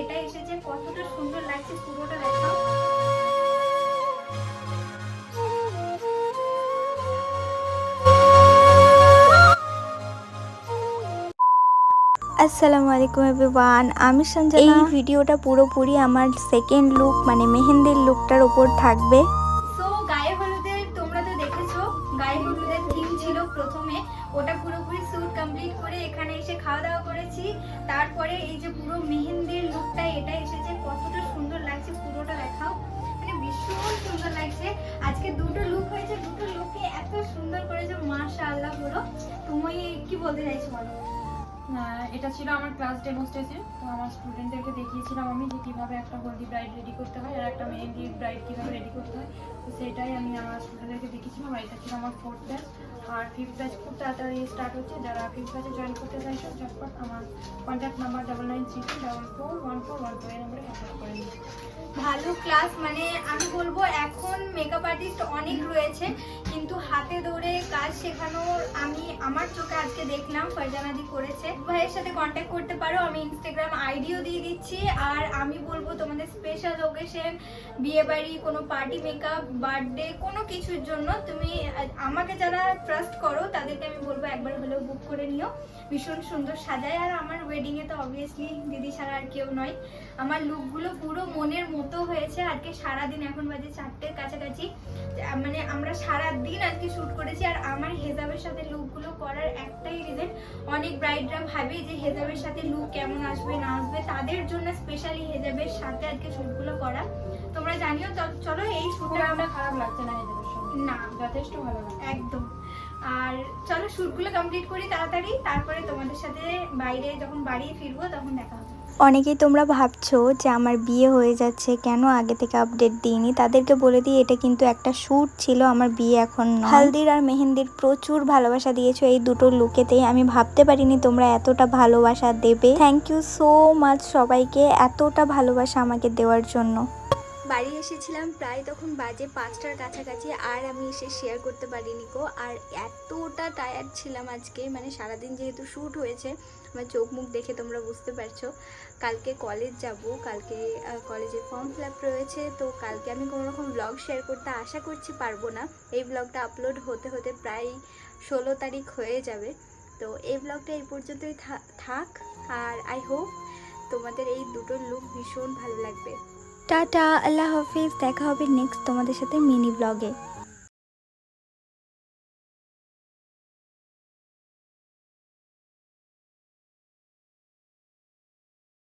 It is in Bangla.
এটা এসেছে কতটা সুন্দর লাগছে পুরোটা দেখাও। আসসালামু আলাইকুম এভরিওয়ান আমি সঞ্জনা। এই ভিডিওটা পুরোপুরি আমার সেকেন্ড লুক মানে মেহেন্দির লুকটার উপর থাকবে। সো গায়ে হলুদের তোমরা তো দেখেছ গায়ে হলুদের থিম ছিল প্রথমে। ওটা পুরোপুরি স্যুট কমপ্লিট করে এখানে এসে খাওয়া দাওয়া করেছি। তারপরে এই যে পুরো মেহেন্দির লুকটা এটা এসেছে। কতটা সুন্দর লাগছে পুরোটা দেখাও। মানে ভীষণ সুন্দর লাগছে। আজকে দুটো লুক হয়েছে, দুটো লুকে এত সুন্দর করেছে, মাশাআল্লাহ পুরো। তুমি কি বলতে চাইছো বলো? এটা ছিল আমার ক্লাস ডেমোস্ট্রেশন তো আমার স্টুডেন্টদেরকে দেখিয়েছিলাম আমি যে কীভাবে একটা হলদি ব্রাইড রেডি করতে হয় আর একটা মেহেন্দি ব্রাইড কীভাবে রেডি করতে হয়। তো সেটাই আমি আমার স্টুডেন্টদেরকে দেখিয়েছিলাম আর এটা ছিল আমার ফোর্থ ব্যাচ আর ফিফথ ব্যাচ খুব তাড়াতাড়ি স্টার্ট হচ্ছে। যারা ফিফথ ব্যাচে জয়েন করতে চাইছেন ঝটপট আমার contact number double nine three double four one four one four এই নম্বরে কন্ট্যাক্ট করে নিন ভালো ক্লাস মানে আমি বলব, এখন মেকআপ আর্টিস্ট অনেক রয়েছে। কিন্তু হাতে ধরে কাজ শেখানোর আমি আমার চোখে আজকে দেখলাম ফয়জানাদি করেছে। ভাইয়ের সাথে কন্ট্যাক্ট করতে পারো, আমি ইনস্টাগ্রাম আইডিও দিয়ে দিচ্ছি। আর আমি বলব, তোমাদের স্পেশাল ওকেশন বিয়ে বাড়ি, কোনো পার্টি মেকআপ বার্থডে কোনো কিছুর জন্য তুমি আমাকে যারা ট্রাস্ট করো, তাদেরকে আমি বলব একবার হলেও বুক করে নিও। ভীষণ সুন্দর সাজায়। আর আমার ওয়েডিংয়ে তো অবভিয়াসলি দিদি ছাড়া আর কেউ নয়। আমার লুকগুলো পুরো মনের মতো হয়েছে। আজকে সারা দিন এখন বাজে চারটের কাছাকাছি। মানে আমরা সারা দিন আজকে শুট করেছি, আর আমার হেজাবের সাথে লুকগুলো করার একটাই রিজন অনেক ব্রাইডরা ভাবে যে হেজাবের সাথে লুক কেমন আসবে, না আসবে, তাদের জন্য স্পেশালি হেজাবের সাথে আজকে শুটগুলো করা। তোমরা জানিও চলো এই শ্যুটটা একটা খারাপ লাগছে না সঙ্গে না যথেষ্ট ভালো একদম। আর চলো শুটগুলো কমপ্লিট করি তাড়াতাড়ি তারপরে তোমাদের সাথে বাইরে যখন বাড়ি ফিরবো তখন দেখা হবে। অনেকেই তোমরা ভাবছ যে আমার বিয়ে হয়ে যাচ্ছে কেন আগে থেকে আপডেট দিইনি? তাদেরকে বলে দিই এটা কিন্তু একটা শ্যুট ছিল আমার বিয়ে এখন হালদির আর মেহেন্দির প্রচুর ভালোবাসা দিয়েছ এই দুটো লুকেতেই। আমি ভাবতে পারিনি তোমরা এতটা ভালোবাসা দেবে। থ্যাংক ইউ সো মাচ সবাইকে এতটা ভালোবাসা আমাকে দেওয়ার জন্য। বাড়ি এসেছিলাম প্রায় তখন বাজে পাঁচটার কাছাকাছি, আর আমি এসে শেয়ার করতে পারিনি গো। আর এতটা টায়ার্ড ছিলাম আজকে মানে সারাদিন যেহেতু শ্যুট হয়েছে, আমার চোখ মুখ দেখে তোমরা বুঝতে পারছ। কালকে কলেজ যাব, কালকে কলেজে ফর্ম ফিল আপ রয়েছে, তো কালকে আমি কোনো রকম ব্লগ শেয়ার করতে আশা করছি পারব না। এই ব্লগটা আপলোড হতে হতে প্রায় ষোলো তারিখ হয়ে যাবে। তো এই ব্লগটা এই পর্যন্তই থাক, আর আই হোপ তোমাদের এই দুটো লুক ভীষণ ভালো লাগবে। টাটা আল্লাহ হাফিজ দেখা হবে নেক্সট তোমাদের সাথে মিনি ব্লগে